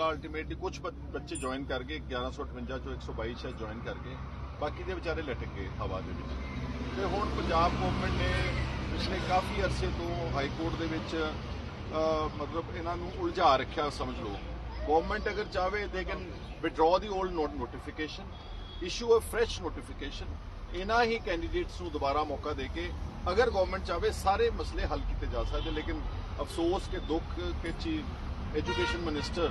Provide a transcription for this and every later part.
ਮਾਮਲਾ ਅਲਟੀਮੇਟਲੀ ਕੁਝ ਬੱਚੇ ਜੁਆਇਨ ਕਰ ਗਏ 1158 ਚੋਂ 122 ਸ਼ਾਇਦ ਜੁਆਇਨ ਕਰ ਗਏ ਬਾਕੀ ਦੇ ਵਿਚਾਰੇ ਲਟਕ ਗਏ ਹਵਾ ਦੇ ਵਿੱਚ। ਤੇ ਹੁਣ ਪੰਜਾਬ ਗਵਰਨਮੈਂਟ ਨੇ ਪਿਛਲੇ ਕਾਫੀ ਅਰਸੇ ਤੋਂ ਹਾਈ ਕੋਰਟ ਦੇ ਵਿੱਚ ਮਤਲਬ ਇਹਨਾਂ ਨੂੰ ਉਲਝਾ ਰੱਖਿਆ ਸਮਝ ਲਓ। ਗਵਰਨਮੈਂਟ ਅਗਰ ਚਾਹੇ they can withdraw the old note notification issue a fresh notification ਇਹਨਾਂ ਹੀ ਕੈਂਡੀਡੇਟਸ ਨੂੰ ਦੁਬਾਰਾ ਮੌਕਾ ਦੇ ਕੇ ਅਗਰ ਗਵਰਨਮੈਂਟ ਚਾਹੇ ਸਾਰੇ ਮਸਲੇ ਹੱਲ ਕੀਤੇ ਜਾ ਸਕਦੇ। ਲੇਕਿਨ ਅਫਸੋਸ ਕਿ ਦੁੱਖ ਕਿ chief education minister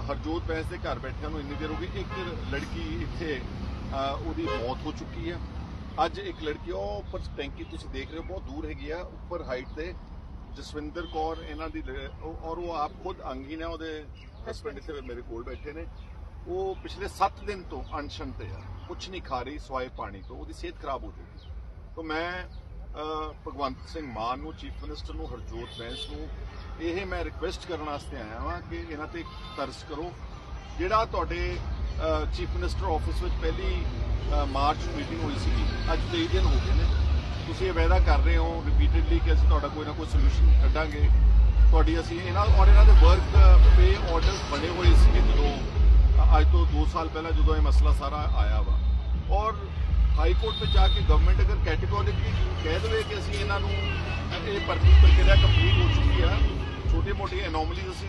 Harjot Bains ਦੇ ਘਰ ਬੈਠਿਆਂ ਨੂੰ ਇੰਨੀ ਦੇਰ ਹੋ ਗਈ, ਇੱਕ ਲੜਕੀ ਇੱਥੇ ਉਹਦੀ ਮੌਤ ਹੋ ਚੁੱਕੀ ਹੈ। ਅੱਜ ਇੱਕ ਲੜਕੀ, ਉਹ ਉੱਪਰ ਟੈਂਕੀ ਤੁਸੀਂ ਦੇਖ ਰਹੇ ਹੋ, ਬਹੁਤ ਦੂਰ ਹੈਗੀ ਆ, ਉੱਪਰ ਹਾਈਟ ਤੇ ਜਸਵਿੰਦਰ ਕੌਰ ਇਹਨਾਂ ਦੀ ਔਰ ਉਹ ਆਪ ਖੁਦ ਅੰਗਹੀਨ ਹੈ, ਉਹਦੇ ਹਸਬੰਡ ਇੱਥੇ ਮੇਰੇ ਕੋਲ ਬੈਠੇ ਨੇ। ਉਹ ਪਿਛਲੇ 7 ਦਿਨ ਤੋਂ ਅਨਸ਼ਨ ਤੇ ਆ ਕੁਝ ਨਹੀਂ ਖਾ ਰਹੀ, ਸਵਾਏ ਪਾਣੀ ਤੋਂ, ਉਹਦੀ ਸਿਹਤ ਖਰਾਬ ਹੋ ਚੁੱਕੀ। ਤਾਂ ਮੈਂ ਭਗਵੰਤ ਸਿੰਘ ਮਾਨ ਨੂੰ, ਚੀਫ ਮਿਨਿਸਟਰ ਨੂੰ, ਹਰਜੋਤ ਬੈਂਸ ਨੂੰ ਇਹ ਮੈਂ ਰਿਕੁਐਸਟ ਕਰਨ ਵਾਸਤੇ ਆਇਆ ਹਾਂ ਕਿ ਇਹਨਾਂ ਤੇ ਤਰਸ ਕਰੋ। ਜਿਹੜਾ ਤੁਹਾਡੇ ਚੀਫ ਮਿਨਿਸਟਰ ਆਫਿਸ ਵਿੱਚ ਪਹਿਲੀ ਮਾਰਚ ਮੀਟਿੰਗ ਹੋਈ ਸੀ ਅੱਜ 23 ਦਿਨ ਹੋ ਗਏ ਨੇ। ਤੁਸੀਂ ਇਹ ਵਾਅਦਾ ਕਰ ਰਹੇ ਹੋ ਰਿਪੀਟਿਡਲੀ ਕਿ ਅਸੀਂ ਤੁਹਾਡਾ ਕੋਈ ਨਾ ਕੋਈ ਸੋਲੂਸ਼ਨ ਕੱਢਾਂਗੇ। ਤੁਹਾਡੀ ਅਸੀਂ ਇਹਨਾਂ, ਔਰ ਇਹਨਾਂ ਦੇ ਵਰਕ ਪੇ ਆਰਡਰਸ ਬਣੇ ਹੋਏ ਸੀ ਜਦੋਂ ਅੱਜ ਤੋਂ 2 ਸਾਲ ਪਹਿਲਾਂ ਜਦੋਂ ਇਹ ਮਸਲਾ ਸਾਰਾ ਆਇਆ ਵਾ। ਔਰ ਹਾਈ ਕੋਰਟ ਵਿੱਚ ਜਾ ਕੇ ਗਵਰਨਮੈਂਟ ਅਗਰ ਕੈਟੇਗੋਰੀਕਲੀ ਕਹਿ ਦੇਵੇ ਕਿ ਅਸੀਂ ਇਹਨਾਂ ਨੂੰ, ਇਹ ਭਰਤੀ ਪ੍ਰਕਿਰਿਆ ਕੰਪਲੀਟ ਹੋ ਚੁੱਕੀ ਆ ਛੋਟੇ ਮੋਟੇ ਐਨੋਮਲੀਜ਼ ਅਸੀਂ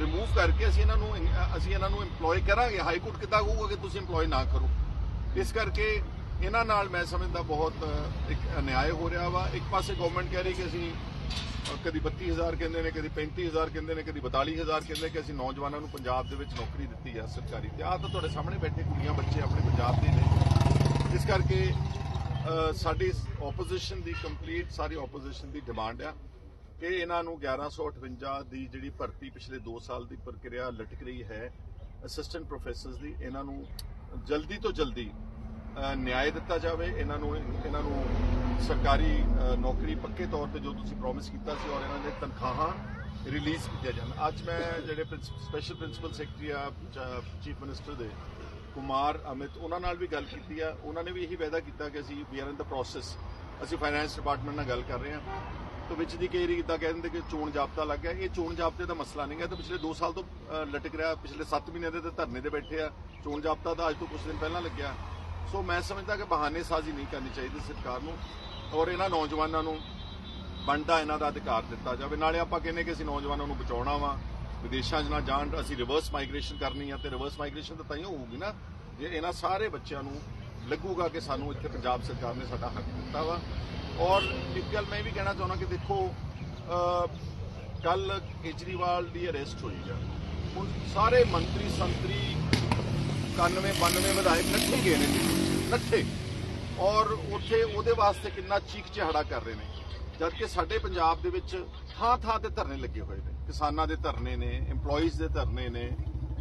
ਰਿਮੂਵ ਕਰਕੇ ਅਸੀਂ ਇਹਨਾਂ ਨੂੰ ਅਸੀਂ ਇਹਨਾਂ ਨੂੰ EMPLOY ਕਰਾਂਗੇ। ਹਾਈ ਕੋਰਟ ਕਿੱਦਾਂ ਕਹੂਗਾ ਕਿ ਤੁਸੀਂ EMPLOY ਨਾ ਕਰੋ? ਇਸ ਕਰਕੇ ਇਹਨਾਂ ਨਾਲ ਮੈਂ ਸਮਝਦਾ ਬਹੁਤ ਇੱਕ ਅਨਿਆਏ ਹੋ ਰਿਹਾ ਵਾ। ਇੱਕ ਪਾਸੇ ਗਵਰਨਮੈਂਟ ਕਹਿ ਰਹੀ ਕਿ ਅਸੀਂ ਅ, ਕਦੀ 32000 ਕਹਿੰਦੇ ਨੇ ਕਦੀ 35000 ਕਹਿੰਦੇ ਨੇ ਕਦੀ 42000 ਕਹਿੰਦੇ ਕਿ ਅਸੀਂ ਨੌਜਵਾਨਾਂ ਨੂੰ ਪੰਜਾਬ ਦੇ ਵਿੱਚ ਨੌਕਰੀ ਦਿੱਤੀ ਆ ਸਰਕਾਰੀ। ਤੇ ਆਹ ਤਾਂ ਤੁਹਾਡੇ ਸਾਹਮਣੇ ਬੈਠੇ ਕੁੜੀਆਂ ਬੱਚੇ ਆਪਣੇ ਪੰਜਾਬ ਦੇ ਨੇ। ਇਸ ਕਰਕੇ ਸਾਡੀ ਆਪੋਜੀਸ਼ਨ ਦੀ ਕੰਪਲੀਟ ਸਾਰੀ ਆਪੋਜੀਸ਼ਨ ਦੀ ਡਿਮਾਂਡ ਆ। ਕਿ ਇਹਨਾਂ ਨੂੰ 1158 ਦੀ ਜਿਹੜੀ ਭਰਤੀ ਪਿਛਲੇ 2 ਸਾਲ ਦੀ ਪ੍ਰਕਿਰਿਆ ਲਟਕ ਰਹੀ ਹੈ ਅਸਿਸਟੈਂਟ ਪ੍ਰੋਫੈਸਰਸ ਦੀ ਇਹਨਾਂ ਨੂੰ ਜਲਦੀ ਤੋਂ ਜਲਦੀ ਅ, ਨਿਆਂ ਦਿੱਤਾ ਜਾਵੇ। ਇਹਨਾਂ ਨੂੰ ਇਹਨਾਂ ਨੂੰ ਸਰਕਾਰੀ ਨੌਕਰੀ ਪੱਕੇ ਤੌਰ ਤੇ ਜੋ ਤੁਸੀਂ ਪ੍ਰੋਮਿਸ ਕੀਤਾ ਸੀ ਔਰ ਇਹਨਾਂ ਦੇ ਤਨਖਾਹਾਂ ਰਿਲੀਜ਼ ਕੀਤੀਆਂ ਜਾਣ। ਅੱਜ ਮੈਂ ਜਿਹੜੇ ਸਪੈਸ਼ਲ ਪ੍ਰਿੰਸੀਪਲ ਸੈਕਟਰੀ ਆ ਚੀਫ ਮਿਨਿਸਟਰ ਦੇ ਕੁਮਾਰ ਅਮਿਤ ਉਹਨਾਂ ਨਾਲ ਵੀ ਗੱਲ ਕੀਤੀ ਆ। ਉਹਨਾਂ ਨੇ ਵੀ ਇਹੀ ਵਾਅਦਾ ਕੀਤਾ ਕਿ ਅਸੀਂ we are in the process ਅਸੀਂ ਫਾਈਨੈਂਸ ਡਿਪਾਰਟਮੈਂਟ ਨਾਲ ਗੱਲ ਕਰ ਰਹੇ ਹਾਂ। ਤੋਂ ਵਿੱਚ ਦੀ ਕਈ ਰੀ ਇਦਾਂ ਕਹਿ ਦਿੰਦੇ ਕਿ ਚੋਣ ਜਾਬਤਾ ਲੱਗ ਗਿਆ। ਇਹ ਚੋਣ ਜਾਬਤੇ ਦਾ ਮਸਲਾ ਨਹੀਂ ਹੈ ਤਾਂ ਪਿਛਲੇ 2 ਸਾਲ ਤੋਂ ਅ, ਲਟਕ ਰਿਹਾ। ਪਿਛਲੇ 7 ਮਹੀਨੇ ਦੇ ਤੇ ਧਰਨੇ ਤੇ ਬੈਠੇ ਆ। ਚੋਣ ਜਾਬਤਾ ਦਾ ਅੱਜ ਤੋਂ ਕੁਝ ਦਿਨ ਪਹਿਲਾਂ ਲੱਗਿਆ। ਸੋ ਮੈਂ ਸਮਝਦਾ ਕਿ ਬਹਾਨੇ ਸਾਜ਼ੀ ਨਹੀਂ ਕਰਨੀ ਚਾਹੀਦੀ ਸਰਕਾਰ ਨੂੰ ਔਰ ਇਹਨਾਂ ਨੌਜਵਾਨਾਂ ਨੂੰ ਬਣਦਾ ਇਹਨਾਂ ਦਾ ਅਧਿਕਾਰ ਦਿੱਤਾ ਜਾਵੇ। ਨਾਲੇ ਆਪਾਂ ਕਹਿੰਦੇ ਕਿ ਅਸੀਂ ਨੌਜਵਾਨਾਂ ਨੂੰ ਬਚਾਉਣਾ ਵਾ। ਵਿਦੇਸ਼ਾਂ 'ਚ ਨਾ ਜਾਣ ਅਸੀਂ ਰਿਵਰਸ ਮਾਈਗ੍ਰੇਸ਼ਨ ਕਰਨੀ ਆ ਤੇ ਰਿਵਰਸ ਮਾਈਗ੍ਰੇਸ਼ਨ ਤਾਂ ਤਾਂ ਹੋਊਗੀ ਨਾ। ਜੇ ਇਹਨਾਂ ਸਾਰੇ ਬੱਚਿਆਂ ਨੂੰ ਲੱਗੂਗਾ ਕਿ ਸਾਨੂੰ ਇੱਥੇ ਪੰਜਾਬ ਸਰਕਾਰ ਨੇ ਸਾਡਾ ਹੱਕ ਦਿੱਤਾ ਵਾ ਔਰ ਇੱਕ ਗੱਲ ਮੈਂ ਇਹ ਵੀ ਕਹਿਣਾ ਚਾਹੁੰਦਾ ਕਿ ਦੇਖੋ ਕੱਲ ਕੇਜਰੀਵਾਲ ਦੀ ਅਰੈਸਟ ਹੋਈ ਆ। ਹੁਣ ਸਾਰੇ ਮੰਤਰੀ, ਸੰਤਰੀ 91 92 ਵਿਧਾਇਕ ਨੱਠੇ ਗਏ ਨੇ ਜੀ ਨੱਠੇ ਔਰ ਉੱਥੇ ਉਹਦੇ ਵਾਸਤੇ ਕਿੰਨਾ ਚੀਕ ਚਿਹਾੜਾ ਕਰ ਰਹੇ ਨੇ। ਜਦ ਕਿ ਸਾਡੇ ਪੰਜਾਬ ਦੇ ਵਿੱਚ ਥਾਂ ਥਾਂ ਤੇ ਧਰਨੇ ਲੱਗੇ ਹੋਏ ਨੇ। ਕਿਸਾਨਾਂ ਦੇ ਧਰਨੇ ਨੇ, EMPLOYEES ਦੇ ਧਰਨੇ ਨੇ,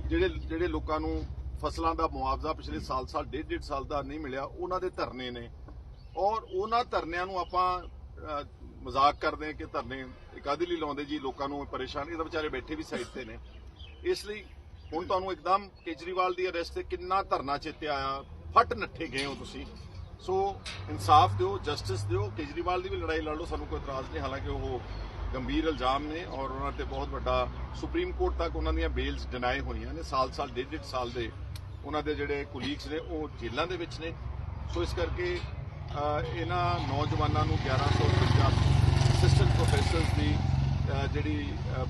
ਜਿਹੜੇ ਜਿਹੜੇ ਲੋਕਾਂ ਨੂੰ ਫਸਲਾਂ ਦਾ ਮੁਆਵਜ਼ਾ ਪਿਛਲੇ ਸਾਲ ਸਾਲ ਡੇਢ ਡੇਢ ਸਾਲ ਦਾ ਨਹੀਂ ਮਿਲਿਆ, ਉਹਨਾਂ ਦੇ ਧਰਨੇ ਨੇ। ਔਰ ਉਹਨਾਂ ਧਰਨਿਆਂ ਨੂੰ ਆਪਾਂ ਮਜ਼ਾਕ ਕਰਦੇ ਹਾਂ ਕਿ ਧਰਨੇ ਇਕਾਦੀ ਲਈ ਲਾਉਂਦੇ ਜੀ, ਲੋਕਾਂ ਨੂੰ ਪਰੇਸ਼ਾਨ ਇਹ ਵਿਚਾਰੇ ਬੈਠੇ ਵੀ ਸਾਈਡ ਤੇ ਨੇ। ਇਸ ਲਈ ਹੁਣ ਤੁਹਾਨੂੰ ਇੱਕਦਮ ਕੇਜਰੀਵਾਲ ਦੀ ਅਰੈਸਟ ਤੇ ਕਿੰਨਾ ਧਰਨਾ ਚੇਤੇ ਆਇਆ? ਫਟ ਨੱਠੇ ਗਏ ਹੋ ਤੁਸੀਂ। ਸੋ ਇਨਸਾਫ ਦਿਓ, ਜਸਟਿਸ ਦਿਓ, ਕੇਜਰੀਵਾਲ ਦੀ ਵੀ ਲੜਾਈ ਲੜ ਲਓ, ਸਾਨੂੰ ਕੋਈ ਇਤਰਾਜ਼ ਨਹੀਂ। ਹਾਲਾਂਕਿ ਉਹ ਗੰਭੀਰ ਇਲਜ਼ਾਮ ਨੇ ਔਰ ਉਹਨਾਂ ਤੇ ਬਹੁਤ ਵੱਡਾ ਸੁਪਰੀਮ ਕੋਰਟ ਤੱਕ ਉਹਨਾਂ ਦੀਆਂ ਬੇਲਸ ਡਿਨਾਈ ਹੋਈਆਂ ਨੇ। ਸਾਲ ਸਾਲ, ਡੇਢ ਡੇਢ ਸਾਲ ਦੇ ਉਹਨਾਂ ਦੇ ਜਿਹੜੇ ਕੁਲੀਗਸ ਨੇ, ਉਹ ਜੇਲ੍ਹਾਂ ਦੇ ਵਿੱਚ ਨੇ। ਸੋ ਇਸ ਕਰਕੇ ਇਹਨਾਂ ਨੌਜਵਾਨਾਂ ਨੂੰ 1150 ਅਸਿਸਟੈਂਟ ਪ੍ਰੋਫੈਸਰਸ ਦੀ ਜਿਹੜੀ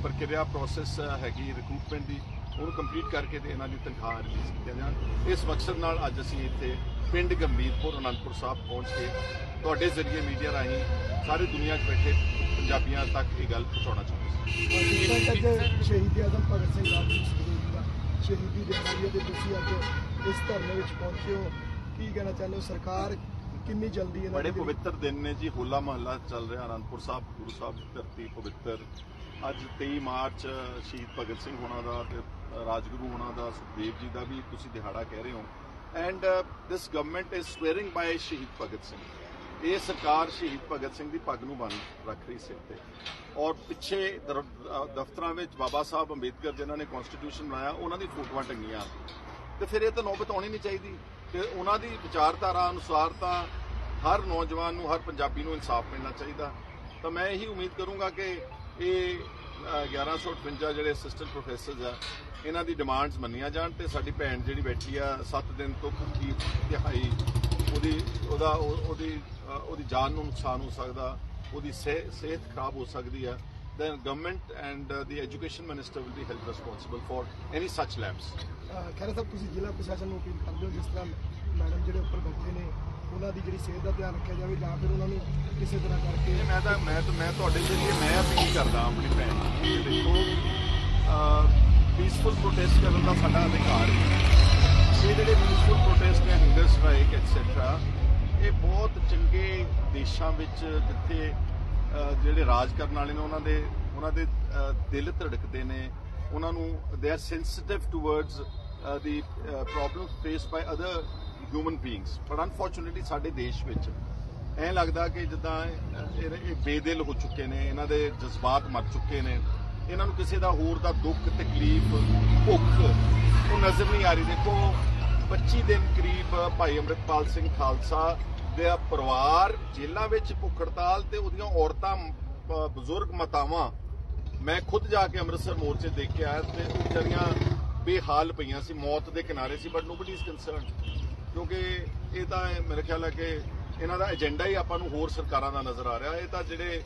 ਪ੍ਰਕਿਰਿਆ ਪ੍ਰੋਸੈਸ ਹੈਗੀ ਰਿਕਰੂਟਮੈਂਟ ਦੀ, ਉਹਨੂੰ ਕੰਪਲੀਟ ਕਰਕੇ ਤੇ ਇਹਨਾਂ ਦੀ ਤਨਖਾਹ ਰਿਲੀਜ਼ ਕੀਤੀਆਂ ਜਾਣ ਇਸ ਮਕਸਦ ਨਾਲ ਅੱਜ ਅਸੀਂ ਇੱਥੇ ਪਿੰਡ ਗੰਭੀਰਪੁਰ, ਅਨੰਦਪੁਰ ਸਾਹਿਬ ਪਹੁੰਚ ਕੇ ਤੁਹਾਡੇ ਜ਼ਰੀਏ ਮੀਡੀਆ ਰਾਹੀਂ ਸਾਰੀ ਦੁਨੀਆ 'ਚ ਬੈਠੇ ਪੰਜਾਬੀਆਂ ਤੱਕ ਇਹ ਗੱਲ ਪਹੁੰਚਾਉਣਾ ਚਾਹੁੰਦੇ ਸੀ। ਪਾਕਿਸਤਾਨ ਅੱਜ ਸ਼ਹੀਦ ਆਜ਼ਮ ਭਗਤ ਸਿੰਘ ਰਾਜਗੁਰੂ ਸ਼ਹੀਦੀ ਦਿਹਾੜੀ ਹੈ ਤੇ ਤੁਸੀਂ ਅੱਜ ਇਸ ਧਰਨੇ ਵਿੱਚ ਪਹੁੰਚੇ ਹੋ। ਕੀ ਕਹਿਣਾ ਚਾਹੁੰਦੇ ਹੋ? ਸਰਕਾਰ ਕਿੰਨੀ ਜਲਦੀ ਇਹਨਾਂ ਬੜੇ ਦੀ ਪਵਿੱਤਰ ਦਿਨ ਨੇ ਜੀ ਹੋਲਾ ਮਹੱਲਾ ਚੱਲ ਰਿਹਾ ਅਨੰਦਪੁਰ ਸਾਹਿਬ ਗੁਰੂ ਸਾਹਿਬ ਦੀ ਧਰਤੀ ਪਵਿੱਤਰ। ਅੱਜ 23 ਮਾਰਚ ਸ਼ਹੀਦ ਭਗਤ ਸਿੰਘ ਹੋਣਾ ਦਾ ਤੇ ਰਾਜਗੁਰੂ ਹੋਣਾ ਦਾ ਸੁਖਦੇਵ ਜੀ ਦਾ ਵੀ ਤੁਸੀਂ ਦਿਹਾੜਾ ਕਹਿ ਰਹੇ ਹੋ। And this government is swearing by Shaheed Bhagat Singh. ਇਹ ਸਰਕਾਰ ਸ਼ਹੀਦ ਭਗਤ ਸਿੰਘ ਦੀ ਪੱਗ ਨੂੰ ਬੰਨ ਰੱਖ ਰਹੀ ਸਿਰ ਤੇ। ਔਰ ਪਿੱਛੇ ਦਰ- ਅ, ਦਫ਼ਤਰਾਂ ਵਿੱਚ ਬਾਬਾ ਸਾਹਿਬ ਅੰਬੇਦਕਰ ਜਿਨ੍ਹਾਂ ਨੇ ਕਨਸਟੀਟਿਊਸ਼ਨ ਬਣਾਇਆ ਉਹਨਾਂ ਦੀ ਫੋਟੋਆਂ ਟੰਗੀਆਂ। ਤੇ ਫਿਰ ਇਹ ਤਾਂ ਨੌਬਤ ਆਉਣੀ ਨਹੀਂ ਚਾਹੀਦੀ। ਕਿ ਉਹਨਾਂ ਦੀ ਵਿਚਾਰਧਾਰਾ ਅਨੁਸਾਰ ਤਾਂ ਹਰ ਨੌਜਵਾਨ ਨੂੰ ਹਰ ਪੰਜਾਬੀ ਨੂੰ ਇਨਸਾਫ ਮਿਲਣਾ ਚਾਹੀਦਾ। ਤਾਂ ਮੈਂ ਇਹੀ ਉਮੀਦ ਕਰੂੰਗਾ ਕਿ ਇਹ ਅ, 1158 ਜਿਹੜੇ ਅਸਿਸਟੈਂਟ ਪ੍ਰੋਫੈਸਰਸ ਆ ਇਹਨਾਂ ਦੀ ਡਿਮਾਂਡਸ ਮੰਨੀਆਂ ਜਾਣ ਤੇ ਸਾਡੀ ਭੈਣ ਜਿਹੜੀ ਬੈਠੀ ਆ 7 ਦਿਨ ਤੋਂ ਭੁੱਖੀ ਦਿਹਾਈ ਉਹਦੀ ਉਹਦਾ ਉਹ- ਉਹਦੀ ਉਹਦੀ ਜਾਨ ਨੂੰ ਨੁਕਸਾਨ ਹੋ ਸਕਦਾ ਉਹਦੀ ਸਿਹ- ਸਿਹਤ ਖਰਾਬ ਹੋ ਸਕਦੀ ਆ। Then government and uh, the education minister will be held responsible for any such lapse ਅਹ ਖਹਿਰਾ ਸਾਹਿਬ ਤੁਸੀਂ ਜ਼ਿਲ੍ਹਾ ਪ੍ਰਸ਼ਾਸਨ ਨੂੰ ਅਪੀਲ ਕਰਦੇ ਹੋ ਜਿਸ ਤਰ੍ਹਾਂ ਮੈਡਮ ਜਿਹੜੇ ਉੱਪਰ ਬੈਠੇ ਨੇ ਉਹਨਾਂ ਦੀ ਜਿਹੜੀ ਸਿਹਤ ਦਾ ਧਿਆਨ ਰੱਖਿਆ ਜਾਵੇ ਜਾਂ ਫਿਰ ਉਹਨਾਂ ਨੂੰ ਕਿਸੇ ਤਰ੍ਹਾਂ ਕਰਕੇ ਇਹ ਮੈਂ ਤਾਂ ਮੈਂ ਤਾਂ ਮੈਂ ਤੁਹਾਡੇ ਜਰੀਏ ਮੈਂ ਅਪੀਲ ਕਰਦਾ ਆਪਣੀ ਭੈਣ ਨੂੰ ਕਿ ਦੇਖੋ ਪੀਸਫੁਲ ਪ੍ਰੋਟੈਸਟ ਕਰਨ ਦਾ ਸਾਡਾ ਅਧਿਕਾਰ ਹੈ। ਇਹ ਜਿਹੜੇ ਪੀਸਫੁਲ ਪ੍ਰੋਟੈਸਟ ਨੇ ਹੰਗਰ ਸਟ੍ਰਾਈਕ ਐਟਸੈਟਰਾ ਇਹ ਬਹੁਤ ਚੰਗੇ ਦੇਸ਼ਾਂ ਵਿੱਚ ਜਿੱਥੇ ਜਿਹੜੇ ਰਾਜ ਕਰਨ ਵਾਲੇ ਨੇ, ਉਹਨਾਂ ਦੇ ਉਹਨਾਂ ਦੇ ਦਿਲ ਧੜਕਦੇ ਨੇ। ਉਹਨਾਂ ਨੂੰ they are sensitive towards the problems faced by other human beings but unfortunately ਸਾਡੇ ਦੇਸ਼ ਵਿੱਚ ਐਂ ਲੱਗਦਾ ਕਿ ਜਿੱਦਾਂ ਇਹ ਇਹ ਬੇਦਿਲ ਹੋ ਚੁੱਕੇ ਨੇ, ਇਹਨਾਂ ਦੇ ਜਜ਼ਬਾਤ ਮਰ ਚੁੱਕੇ ਨੇ। ਇਹਨਾਂ ਨੂੰ ਕਿਸੇ ਦਾ ਹੋਰ ਦਾ ਦੁੱਖ, ਤਕਲੀਫ, ਭੁੱਖ, ਉਹ ਨਜ਼ਰ ਨਹੀਂ ਆ ਰਹੀ। ਦੇਖੋ 25 ਦਿਨ ਕਰੀਬ ਭਾਈ ਅੰਮ੍ਰਿਤਪਾਲ ਸਿੰਘ ਖਾਲਸਾ ਦੇ ਪਰਿਵਾਰ, ਜੇਲ੍ਹਾਂ ਵਿੱਚ ਭੁੱਖ ਹੜਤਾਲ ਤੇ ਉਹਦੀਆਂ ਔਰਤਾਂ ਬਜ਼ੁਰਗ ਮਾਤਾਵਾਂ, ਮੈਂ ਖੁਦ ਜਾ ਕੇ ਅੰਮ੍ਰਿਤਸਰ ਮੋਰਚੇ ਦੇਖ ਕੇ ਆਇਆ ਤੇ ਉਹ ਵਿਚਾਰੀਆਂ ਬੇਹਾਲ ਪਈਆਂ ਸੀ, ਮੌਤ ਦੇ ਕਿਨਾਰੇ ਸੀ ਬਟ ਨੋਬਡੀ ਇਜ਼ ਕੰਸਰਨਡ ਕਿਉਂਕਿ ਇਹ ਤਾਂ ਮੇਰੇ ਖਿਆਲ ਹੈ ਕਿ ਇਹਨਾਂ ਦਾ ਏਜੰਡਾ ਹੀ ਆਪਾਂ ਨੂੰ ਹੋਰ ਸਰਕਾਰਾਂ ਦਾ ਨਜ਼ਰ ਆ ਰਿਹਾ। ਇਹ ਤਾਂ ਜਿਹੜੇ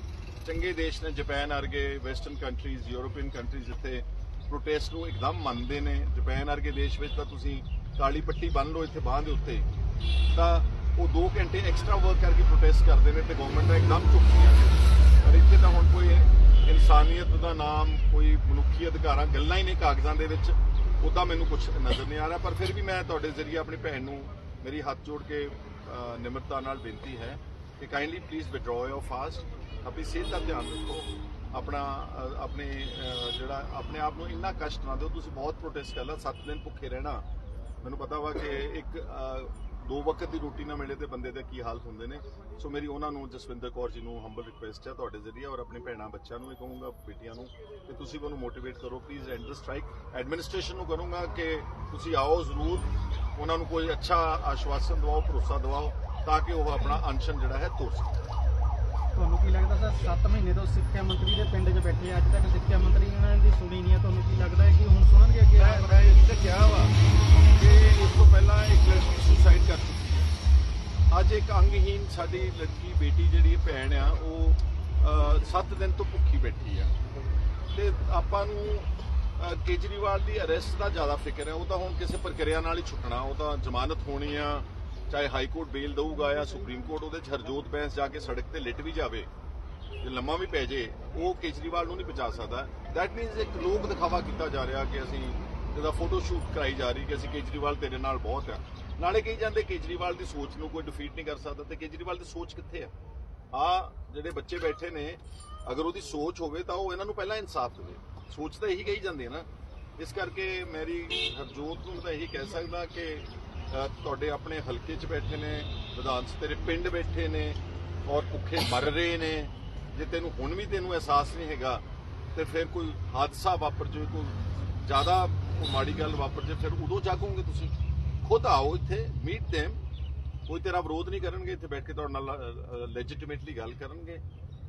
ਚੰਗੇ ਦੇਸ਼ ਨੇ ਜਾਪਾਨ ਵਰਗੇ ਵੈਸਟਰਨ ਕੰਟਰੀਜ਼ ਯੂਰੋਪੀਅਨ ਕੰਟਰੀਜ਼ ਇੱਥੇ ਪ੍ਰੋਟੈਸਟ ਨੂੰ ਇੱਕਦਮ ਮੰਨਦੇ ਨੇ। ਜਾਪਾਨ ਵਰਗੇ ਦੇਸ਼ ਵਿੱਚ ਤਾਂ ਤੁਸੀਂ ਕਾਲੀ ਪੱਟੀ ਬੰਨ ਲਓ ਇੱਥੇ ਬਾਂਹ ਦੇ ਉੱਤੇ। ਤਾਂ ਉਹ 2 ਘੰਟੇ ਐਕਸਟਰਾ ਵਰਕ ਕਰਕੇ ਪ੍ਰੋਟੈਸਟ ਕਰਦੇ ਨੇ ਤੇ ਗਵਰਨਮੈਂਟ ਦਾ ਇੱਕਦਮ ਚੁੱਕੀ ਨੇ। ਪਰ ਇੱਥੇ ਤਾਂ ਹੁਣ ਕੋਈ ਇਨਸਾਨੀਅਤ ਦਾ ਨਾਮ, ਕੋਈ ਮਨੁੱਖੀ ਅਧਿਕਾਰਾਂ, ਗੱਲਾਂ ਹੀ ਨਹੀਂ ਕਾਗਜ਼ਾਂ ਦੇ ਵਿੱਚ। ਉਦਾਂ ਮੈਨੂੰ ਕੁਝ ਨਜ਼ਰ ਨਹੀਂ ਆ ਰਿਹਾ, ਪਰ ਫਿਰ ਵੀ ਮੈਂ ਤੁਹਾਡੇ ਜ਼ਰੀਏ ਆਪਣੀ ਭੈਣ ਨੂੰ ਮੇਰੀ ਹੱਥ ਜੋੜ ਕੇ ਨਿਮਰਤਾ ਨਾਲ ਬੇਨਤੀ ਹੈ ਕਿ kindly please withdraw your fast ਆਪਣੀ ਸਿਹਤ ਦਾ ਧਿਆਨ ਰੱਖੋ। ਆਪਣਾ ਆਪਣੇ ਜਿਹੜਾ, ਆਪਣੇ ਆਪ ਨੂੰ ਇੰਨਾ ਕਸ਼ਟ ਨਾ ਦਿਓ। ਤੁਸੀਂ ਬਹੁਤ ਪ੍ਰੋਟੈਸਟ ਕਰ ਲਿਆ 7 ਦਿਨ ਭੁੱਖੇ ਰਹਿਣਾ। ਮੈਨੂੰ ਪਤਾ ਵਾ ਕਿ ਇੱਕ ਦੋ ਵਕਤ ਦੀ ਰੋਟੀ ਨਾ ਮਿਲੇ ਤੇ ਬੰਦੇ ਦੇ ਕੀ ਹਾਲ ਹੁੰਦੇ ਨੇ। ਸੋ ਮੇਰੀ ਉਹਨਾਂ ਨੂੰ, ਜਸਵਿੰਦਰ ਕੌਰ ਜੀ ਨੂੰ ਹੰਬਲ ਰਿਕੁਐਸਟ ਹੈ ਤੁਹਾਡੇ ਜ਼ਰੀਏ ਔਰ ਆਪਣੇ ਭੈਣਾਂ ਬੱਚਿਆਂ ਨੂੰ ਵੀ ਕਹੂੰਗਾ, ਬੇਟੀਆਂ ਨੂੰ। ਕਿ ਤੁਸੀਂ ਉਹਨੂੰ ਮੋਟੀਵੇਟ ਕਰੋ please and the strike administration ਨੂੰ ਕਰੂੰਗਾ ਕਿ ਤੁਸੀਂ ਆਓ ਜ਼ਰੂਰ। ਉਹਨਾਂ ਨੂੰ ਕੋਈ ਅੱਛਾ ਆਸ਼ਵਾਸਨ ਦਿਵਾਓ, ਭਰੋਸਾ ਦਿਵਾਓ ਤਾਂ ਕਿ ਉਹ ਆਪਣਾ ਅਨਸ਼ਨ ਜਿਹੜਾ ਹੈ ਤੋੜ ਸਕਣ। ਤੁਹਾਨੂੰ ਕੀ ਲੱਗਦਾ ਸਰ? 7 ਮਹੀਨੇ ਤੋਂ ਸਿੱਖਿਆ ਮੰਤਰੀ ਦੇ ਪਿੰਡ 'ਚ ਬੈਠੇ ਅੱਜ ਤੱਕ ਸਿੱਖਿਆ ਮੰਤਰੀ ਇਹਨਾਂ ਦੀ ਸੁਣੀ ਨਹੀਂ ਹੈ ਤੁਹਾਨੂੰ ਕੀ ਲੱਗਦਾ ਹੈ ਕਿ ਹੁਣ ਸੁਣਨਗੇ ਅੱਗੇ? ਮੈਂ ਇਹ ਤਾਂ ਕਿਹਾ ਵਾ ਕਿ ਇਸ ਤੋਂ ਪਹਿਲਾਂ ਇੱਕ ਲੜਕੀ ਸੁਸਾਈਡ ਕਰ ਚੁੱਕੀ ਹੈ। ਅੱਜ ਇੱਕ ਅੰਗਹੀਨ ਸਾਡੀ ਲੜਕੀ ਬੇਟੀ ਜਿਹੜੀ ਭੈਣ ਆ, ਉਹ 7 ਦਿਨ ਤੋਂ ਭੁੱਖੀ ਬੈਠੀ ਆ। ਤੇ ਆਪਾਂ ਨੂੰ ਕੇਜਰੀਵਾਲ ਦੀ ਅਰੈਸਟ ਦਾ ਜ਼ਿਆਦਾ ਫਿਕਰ ਹੈ। ਉਹ ਤਾਂ ਹੁਣ ਕਿਸੇ ਪ੍ਰਕਿਰਿਆ ਨਾਲ ਹੀ ਛੁੱਟਣਾ, ਉਹ ਤਾਂ ਜ਼ਮਾਨਤ ਹੋਣੀ ਆ। ਚਾਹੇ ਹਾਈ ਕੋਰਟ ਬੇਲ ਦਊਗਾ ਜਾਂ ਸੁਪਰੀਮ ਕੋਰਟ, ਉਹਦੇ ਚ ਹਰਜੋਤ ਬੈਂਸ ਜਾ ਕੇ ਸੜਕ ਤੇ ਲਿਟ ਵੀ ਜਾਵੇ, ਜੇ ਲੰਮਾ ਵੀ ਪੈ ਜੇ, ਉਹ ਕੇਜਰੀਵਾਲ ਨੂੰ ਨਹੀਂ ਬਚਾ ਸਕਦਾ। ਦੈਟ ਮੀਨਸ ਇੱਕ ਲੋਕ ਦਿਖਾਵਾ ਕੀਤਾ ਜਾ ਰਿਹਾ ਕਿ ਅਸੀਂ ਜਿਹਦਾ ਫੋਟੋ ਸ਼ੂਟ ਕਰਾਈ ਜਾ ਰਹੀ ਕਿ ਅਸੀਂ ਕੇਜਰੀਵਾਲ ਤੇਰੇ ਨਾਲ ਬਹੁਤ ਆ। ਨਾਲੇ ਕਹੀ ਜਾਂਦੇ ਕੇਜਰੀਵਾਲ ਦੀ ਸੋਚ ਨੂੰ ਕੋਈ ਡਿਫੀਟ ਨਹੀਂ ਕਰ ਸਕਦਾ, ਤੇ ਕੇਜਰੀਵਾਲ ਦੀ ਸੋਚ ਕਿੱਥੇ ਆ? ਆ ਜਿਹੜੇ ਬੱਚੇ ਬੈਠੇ ਨੇ, ਅਗਰ ਉਹਦੀ ਸੋਚ ਹੋਵੇ ਤਾਂ ਉਹ ਇਹਨਾਂ ਨੂੰ ਪਹਿਲਾਂ ਇਨਸਾਫ ਦੇਵੇ। ਸੋਚ ਤਾਂ ਇਹੀ ਕਹੀ ਜਾਂਦੀ ਹੈ ਨਾ। ਇਸ ਕਰਕੇ ਮੇਰੀ ਹਰਜੋਤ ਨੂੰ ਤਾਂ ਇਹੀ ਕਹਿ ਸਕਦਾ ਕਿ ਤੁਹਾਡੇ ਆਪਣੇ ਹਲਕੇ 'ਚ ਬੈਠੇ ਨੇ, ਵਿਧਾਨ ਸ ਤੇਰੇ ਪਿੰਡ ਬੈਠੇ ਨੇ, ਔਰ ਭੁੱਖੇ ਮਰ ਰਹੇ ਨੇ। ਜੇ ਤੈਨੂੰ ਹੁਣ ਵੀ ਤੈਨੂੰ ਅਹਿਸਾਸ ਨਹੀਂ ਹੈਗਾ, ਤੇ ਫਿਰ ਕੋਈ ਹਾਦਸਾ ਵਾਪਰ ਜਾਵੇ, ਕੋਈ ਜ਼ਿਆਦਾ ਕੋਈ ਮਾੜੀ ਗੱਲ ਵਾਪਰ ਜਾਵੇ, ਫਿਰ ਉਦੋਂ ਜਾਗੋਗੇ ਤੁਸੀਂ। ਖੁਦ ਆਓ ਇੱਥੇ ਮੀਟ them ਕੋਈ ਤੇਰਾ ਵਿਰੋਧ ਨਹੀਂ ਕਰਨਗੇ, ਇੱਥੇ ਬੈਠ ਕੇ ਤੁਹਾਡੇ ਨਾਲ ਲੈਜੀਟਿਮੇਟਲੀ ਗੱਲ ਕਰਨਗੇ।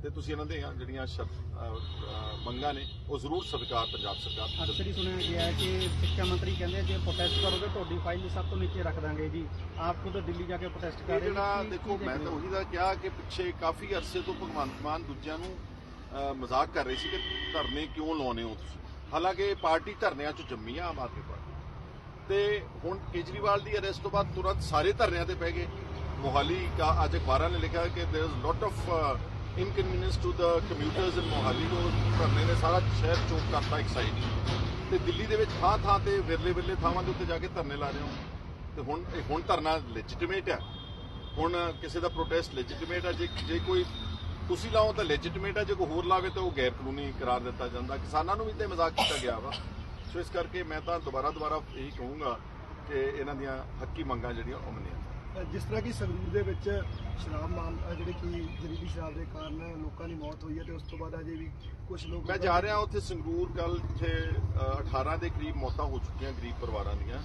ਤੇ ਤੁਸੀਂ ਇਹਨਾਂ ਦੀਆਂ ਜਿਹੜੀਆਂ ਸ਼ਰ- ਅਹ, ਅਹ, ਮੰਗਾਂ ਨੇ ਉਹ ਜ਼ਰੂਰ ਸਵੀਕਾਰ ਪੰਜਾਬ ਸਰਕਾਰ ਤੋਂ ਅਕਸਰ ਹੀ ਸੁਣਿਆ ਗਿਆ ਹੈ ਕਿ ਸਿੱਖਿਆ ਮੰਤਰੀ ਕਹਿੰਦੇ ਆ, ਜੇ ਪ੍ਰੋਟੈਸਟ ਕਰੋਗੇ ਤੁਹਾਡੀ ਫਾਈਲ ਸਭ ਤੋਂ ਨੀਚੇ ਰੱਖ ਦਾਂਗੇ ਜੀ ਆਪ ਖੁਦ ਦਿੱਲੀ ਜਾ ਕੇ ਪ੍ਰੋਟੈਸਟ ਕਰ ਇਹ ਰਹੇ ਹੋ। ਜਿਹੜਾ ਕੀ- ਦੇਖੋ ਕੀ ਮੈਂ ਦੇਖਦੇ ਤਾਂ ਹੋ? ਉਹੀ ਦਾ ਕਿਹਾ ਕਿ ਪਿੱਛੇ ਕਾਫੀ ਅਰਸੇ ਤੋਂ ਭਗਵੰਤ ਮਾਨ ਦੂਜਿਆਂ ਨੂੰ ਅਹ, ਮਜ਼ਾਕ ਕਰ ਰਹੇ ਸੀ ਕਿ ਧਰਨੇ ਕਿਉਂ ਲਾਉਨੇ ਹੋ ਤੁਸੀਂ ਹਾਲਾਂਕਿ ਇਹ ਪਾਰਟੀ ਧਰਨਿਆਂ 'ਚ ਜੰਮੀ ਆ ਆਮ ਆਦਮੀ ਪਾਰਟੀ ਤੇ ਹੁਣ ਕੇਜਰੀਵਾਲ ਦੀ ਅਰੈਸਟ ਤੋਂ ਬਾਅਦ ਤੁਰੰਤ ਸਾਰੇ ਧਰਨਿਆਂ ਤੇ ਪੈ ਗਏ ਮੋਹਾਲੀ ਦਾ ਅੱਜ ਅਖਬਾਰਾਂ ਨੇ ਲਿਖਿਆ ਕਿ there is lot of inconvenience to the commuters in Mohali ਨੂੰ ਧਰਨੇ ਨੇ ਸਾਰਾ ਸ਼ਹਿਰ ਚੋਕ ਕਰਤਾ ਇੱਕ ਸਾਈਡ ਤੇ ਦਿੱਲੀ ਦੇ ਵਿੱਚ ਥਾਂ ਥਾਂ ਤੇ ਵਿਰਲੇ ਵਿਰਲੇ ਥਾਵਾਂ ਦੇ ਉੱਤੇ ਜਾ ਕੇ ਧਰਨੇ ਲਾ ਰਹੇ ਹੋ। ਤੇ ਹੁਣ ਇਹ ਹੁਣ ਧਰਨਾ ਲੈਜੀਟੀਮੇਟ ਹੈ ਹੁਣ ਕਿਸੇ ਦਾ ਪ੍ਰੋਟੈਸਟ ਲੈਜੀਟੀਮੇਟ ਹੈ ਜੇ ਜੇ ਕੋਈ ਤੁਸੀਂ ਲਾਓ ਤਾਂ ਲੈਜੀਟੀਮੇਟ ਹੈ ਜੇ ਕੋਈ ਹੋਰ ਲਾਵੇ ਤਾਂ ਉਹ ਗੈਰ ਕਾਨੂੰਨੀ ਕਰਾਰ ਦਿੱਤਾ ਜਾਂਦਾ। ਕਿਸਾਨਾਂ ਨੂੰ ਵੀ ਤੇ ਮਜ਼ਾਕ ਕੀਤਾ ਗਿਆ ਵਾ। ਸੋ ਇਸ ਕਰਕੇ ਮੈਂ ਤਾਂ ਦੁਬਾਰਾ ਦੁਬਾਰਾ ਇਹੀ ਕਹੂੰਗਾ ਕਿ ਇਹਨਾਂ ਦੀਆਂ ਹੱਕੀ ਮੰਗਾਂ ਜਿਹੜੀਆਂ ਉਹ ਮੰਨੀਆਂ ਜਿਸ ਤਰ੍ਹਾਂ ਕਿ ਸੰਗਰੂਰ ਦੇ ਵਿੱਚ ਸ਼ਰਾਬ ਮਾਮ ਜਿਹੜੇ ਕਿ ਜ਼ਹਿਰੀਲੀ ਸ਼ਰਾਬ ਦੇ ਕਾਰਨ ਲੋਕਾਂ ਦੀ ਮੌਤ ਹੋਈ ਹੈ ਤੇ ਉਸ ਤੋਂ ਬਾਅਦ ਅਜੇ ਵੀ ਕੁਝ ਲੋਕ ਮੈਂ ਜਾ ਰਿਹਾ ਉੱਥੇ ਸੰਗਰੂਰ ਕੱਲ ਜਿੱਥੇ ਅ, 18 ਦੇ ਕਰੀਬ ਮੌਤਾਂ ਹੋ ਚੁੱਕੀਆਂ ਗਰੀਬ ਪਰਿਵਾਰਾਂ ਦੀਆਂ।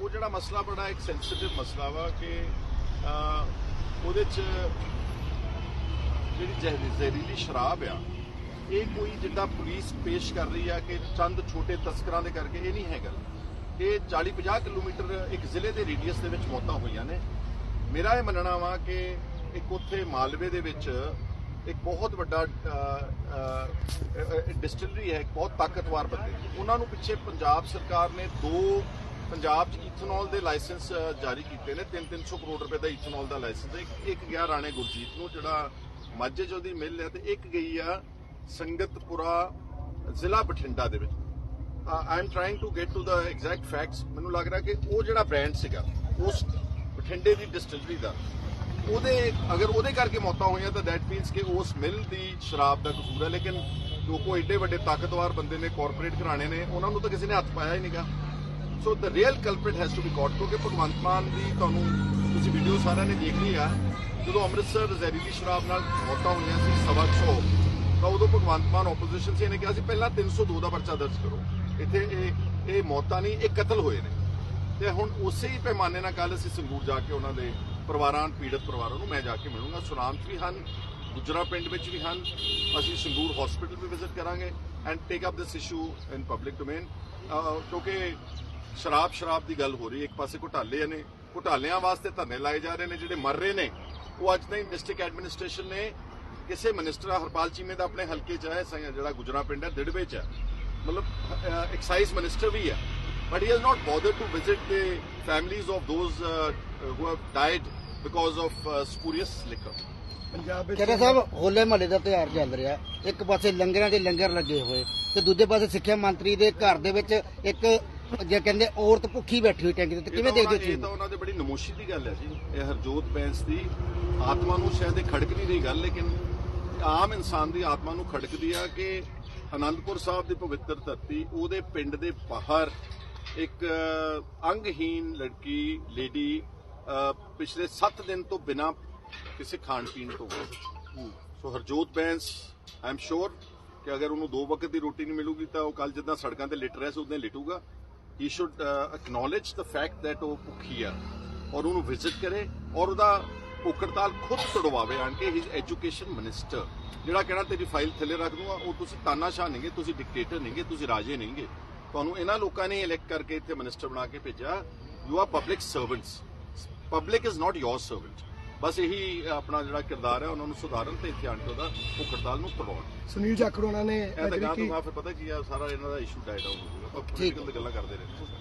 ਉਹ ਜਿਹੜਾ ਮਸਲਾ ਬੜਾ ਇੱਕ ਸੈਂਸਿਟਿਵ ਮਸਲਾ ਵਾ ਕਿ ਉਹਦੇ ਚ ਜਿਹੜੀ ਜ਼ਹਿਰੀ- ਜ਼ਹਿਰੀਲੀ ਸ਼ਰਾਬ ਆ ਇਹ ਕੋਈ ਜਿੱਦਾਂ ਪੁਲਿਸ ਪੇਸ਼ ਕਰ ਰਹੀ ਆ ਕਿ ਚੰਦ ਛੋਟੇ ਤਸਕਰਾਂ ਦੇ ਕਰਕੇ ਇਹ ਨਹੀਂ ਹੈਗਾ ਇਹ 40-50 ਕਿਲੋਮੀਟਰ ਇੱਕ ਜ਼ਿਲ੍ਹੇ ਦੇ ਰੇਡੀਅਸ ਦੇ ਵਿੱਚ ਮੌਤਾਂ ਹੋਈਆਂ ਨੇ। ਮੇਰਾ ਇਹ ਮੰਨਣਾ ਵਾ ਕਿ ਇੱਕ ਉੱਥੇ ਮਾਲਵੇ ਦੇ ਵਿੱਚ ਇੱਕ ਬਹੁਤ ਵੱਡਾ ਡਿਸਟਿਲਰੀ ਹੈ, ਇੱਕ ਬਹੁਤ ਤਾਕਤਵਰ ਬੰਦੇ। ਉਹਨਾਂ ਨੂੰ ਪਿੱਛੇ ਪੰਜਾਬ ਸਰਕਾਰ ਨੇ ਦੋ ਪੰਜਾਬ 'ਚ ਇਥਨੋਲ ਦੇ ਲਾਇਸੈਂਸ ਜਾਰੀ ਕੀਤੇ ਨੇ। 3-300 ਕਰੋੜ ਰੁਪਏ ਦਾ ਇਥਨੋਲ ਦਾ ਲਾਇਸੈਂਸ ਇੱਕ- ਇੱਕ ਗਿਆ ਰਾਣੇ ਗੁਰਜੀਤ ਨੂੰ, ਜਿਹੜਾ ਮਾਝੇ 'ਚ ਉਹਦੀ ਮਿਲ ਹੈ ਤੇ ਇੱਕ ਗਈ ਆ ਸੰਗਤਪੁਰਾ ਜ਼ਿਲ੍ਹਾ ਬਠਿੰਡਾ ਦੇ ਵਿੱਚ। I am trying to get to the exact facts ਮੈਨੂੰ ਲੱਗ ਰਿਹਾ ਕਿ ਉਹ ਜਿਹੜਾ ਬ੍ਰਾਂਡ ਸੀਗਾ, ਉਸ ਬਠਿੰਡੇ ਦੀ ਡਿਸਟਿਲਰੀ ਦਾ, ਉਹਦੇ, ਅਗਰ ਉਹਦੇ ਕਰਕੇ ਮੌਤਾਂ ਹੋਈਆਂ ਤਾਂ ਦੈਟ ਮੀਨਸ ਕਿ ਉਸ ਮਿਲ ਦੀ ਸ਼ਰਾਬ ਦਾ ਕਸੂਰ ਹੈ, ਲੇਕਿਨ ਜੋ ਕੋਈ ਏਡੇ ਵੱਡੇ ਤਾਕਤਵਰ ਬੰਦੇ ਨੇ ਕਾਰਪੋਰੇਟ ਘਰਾਣੇ ਨੇ, ਉਹਨਾਂ ਨੂੰ ਤਾਂ ਕਿਸੇ ਨੇ ਹੱਥ ਪਾਇਆ ਹੀ ਨਹੀਂਗਾ। So the real culprit has to be caught ਕਿਉਂਕਿ ਭਗਵੰਤ ਮਾਨ ਦੀ ਤੁਹਾਨੂੰ ਤੁਸੀਂ ਵੀਡੀਓ ਸਾਰਿਆਂ ਨੇ ਦੇਖ ਲਈ ਆ, ਜਦੋਂ ਅੰਮ੍ਰਿਤਸਰ ਜ਼ਹਿਰੀਲੀ ਸ਼ਰਾਬ ਨਾਲ ਮੌਤਾਂ ਹੋਈਆਂ ਸੀ ਸਵਾ ਕੁ ਸੌ, ਤਾਂ ਉਦੋਂ ਭਗਵੰਤ ਮਾਨ ਆਪੋਜੀਸ਼ਨ ਸੀ, ਇਹਨੇ ਕਿਹਾ ਸੀ ਪਹਿਲਾਂ 302 ਦਾ ਪਰਚਾ ਦਰਜ ਕਰੋ। ਇੱਥੇ ਇਹ ਇਹ ਮੌਤਾਂ ਨਹੀਂ, ਇਹ ਕਤਲ ਹੋਏ ਨੇ। ਤੇ ਹੁਣ ਉਸੇ ਹੀ ਪੈਮਾਨੇ ਨਾਲ ਕੱਲ ਅਸੀਂ ਸੰਗਰੂਰ ਜਾ ਕੇ ਉਹਨਾਂ ਦੇ ਪਰਿਵਾਰਾਂ, ਪੀੜਤ ਪਰਿਵਾਰਾਂ ਨੂੰ ਮੈਂ ਜਾ ਕੇ ਮਿਲੂੰਗਾ। ਸੁਨਾਮ 'ਚ ਵੀ ਹਨ, ਗੁਜਰਾ ਪਿੰਡ ਵਿੱਚ ਵੀ ਹਨ। ਅਸੀਂ ਸੰਗਰੂਰ ਹਸਪੀਟਲ ਵੀ ਵਿਜ਼ਿਟ ਕਰਾਂਗੇ and take up this issue in public domain ਕਿਉਂਕਿ ਸ਼ਰਾਬ ਸ਼ਰਾਬ ਦੀ ਗੱਲ ਹੋ ਰਹੀ ਹੈ। ਇੱਕ ਪਾਸੇ ਘੁਟਾਲੇ ਨੇ ਘੁਟਾਲਿਆਂ ਵਾਸਤੇ ਧਰਨੇ ਲਾਏ ਜਾ ਰਹੇ ਨੇ, ਜਿਹੜੇ ਮਰ ਰਹੇ ਨੇ। ਉਹ ਅੱਜ ਤਾਈਂ ਡਿਸਟ੍ਰਿਕਟ ਐਡਮਿਨਿਸਟ੍ਰੇਸ਼ਨ ਨੇ ਕਿਸੇ ਮਿਨਿਸਟਰ ਹਰਪਾਲ ਚੀਮੇ ਦਾ ਆਪਣੇ ਹਲਕੇ 'ਚ ਹੈ, ਜਿਹੜਾ ਗੁਜਰਾ ਪਿੰਡ ਹੈ, ਦਿੜਵੇ 'ਚ ਹੈ। ਮਤਲਬ ਐਕਸਾਈਜ਼ ਮਿਨਿਸਟਰ ਵੀ ਹੈ but he has not bothered to visit the families of those uh, who have died because of uh, spurious liquor. Punjab ਵਿੱਚ ਸਾਹਿਬ ਹੋਲੇ ਮਹੱਲੇ ਦਾ ਤਿਉਹਾਰ ਚੱਲ ਰਿਹਾ ਇੱਕ ਪਾਸੇ ਲੰਗਰਾਂ ਦੇ ਲੰਗਰ ਲੱਗੇ ਹੋਏ ਤੇ ਦੂਜੇ ਪਾਸੇ ਸਿੱਖਿਆ ਮੰਤਰੀ ਦੇ ਘਰ ਦੇ ਵਿੱਚ ਇੱਕ ਜੇ ਕਹਿੰਦੇ ਔਰਤ ਭੁੱਖੀ ਬੈਠੀ ਹੋਈ ਟੈਂਕੀ ਤੇ ਕਿਵੇਂ ਦੇਖਦੇ ਹੋ ਉਹਨਾਂ- ਇਹ ਤਾਂ ਉਹਨਾਂ ਦੇ ਬੜੀ ਨਮੋਸ਼ੀ ਦੀ ਗੱਲ ਹੈ ਜੀ। ਇਹ ਹਰਜੋਤ ਬੈਂਸ ਦੀ ਆਤਮਾ ਨੂੰ ਸ਼ਾਇਦ ਇਹ ਖੜਕ ਨਹੀਂ ਰਹੀ ਗੱਲ ਲੇਕਿਨ ਆਮ ਇਨਸਾਨ ਦੀ ਆਤਮਾ ਨੂੰ ਖੜਕਦੀ ਆ ਕਿ ਆਨੰਦਪੁਰ ਸਾਹਿਬ ਦੀ ਪਵਿੱਤਰ ਧਰਤੀ ਉਹਦੇ ਪਿੰਡ ਦੇ ਬਾਹਰ ਇੱਕ ਅੰਗਹੀਨ ਲੜਕੀ ਲੇਡੀ ਪਿਛਲੇ 7 ਦਿਨ ਤੋਂ ਬਿਨਾ ਕਿਸੇ ਖਾਣ ਪੀਣ ਤੋਂ so Harjot Bains I am sure ਕਿ ਅਗਰ ਉਹਨੂੰ ਦੋ ਵਕਤ ਦੀ ਰੋਟੀ ਨਹੀਂ ਮਿਲੂਗੀ ਤਾਂ ਉਹ ਕੱਲ ਜਿੱਦਾਂ ਸੜਕਾਂ ਤੇ ਲਿਟ ਰਿਹਾ ਸੀ ਉਦਾਂ ਲਿਟੂਗਾ। He should acknowledge the fact that ਉਹ ਭੁੱਖੀ ਆ ਔਰ ਉਹਨੂੰ ਵਿਜ਼ਿਟ ਕਰੇ ਔਰ ਉਹਦਾ ਭੁੱਖੜਤਾਲ ਖੁਦ ਤੜਵਾਵੇ ਆਣ ਕੇ ਹਿਸ ਐਜੂਕੇਸ਼ਨ ਮਿਨਿਸਟਰ ਜਿਹੜਾ ਕਹਿਣਾ ਤੇਰੀ ਫਾਈਲ ਥੱਲੇ ਰੱਖ ਦੂੰਗਾ ਉਹ ਤੁਸੀਂ ਤਾਨਾਸ਼ਾਹ ਨਹੀਂਗੇ ਤੁਸੀਂ ਡਿਕਟੇਟਰ ਨਹੀਂਗੇ ਤੁਸੀਂ ਰਾਜੇ ਨਹੀਂਗੇ। ਤੁਹਾਨੂੰ ਇਹਨਾਂ ਲੋਕਾਂ ਨੇ ਇਲੈਕਟ ਕਰਕੇ ਇੱਥੇ ਮਿਨਿਸਟਰ ਬਣਾ ਕੇ ਭੇਜਿਆ you are public servants public is not your servant ਬਸ ਇਹੀ ਆਪਣਾ ਜਿਹੜਾ ਕਿਰਦਾਰ ਹੈ ਉਹਨਾਂ ਨੂੰ ਸੁਧਾਰਨ ਤੇ ਇੱਥੇ ਆਣ ਕੇ ਉਹਦਾ ਭੁੱਖੜਤਾਲ ਨੂੰ ਤੜਵਾਉਣ ਸੁਨੀਲ ਜਾਖੜ ਉਹਨਾਂ ਨੇ ਇਹ ਤਾਂ ਗਾਂ ਤੋਂ ਫਿਰ ਪਤਾ ਕੀ ਆ ਸਾਰਾ ਇਹਨਾਂ ਦਾ ਇਸ਼ੂ ਡਾਇਟ ਆਊਟ ਹੋ ਜਾਊਗਾ ਪੋਲੀਟੀਕਲ ਗੱਲਾਂ ਕਰਦੇ ਰਹਿੰਦੇ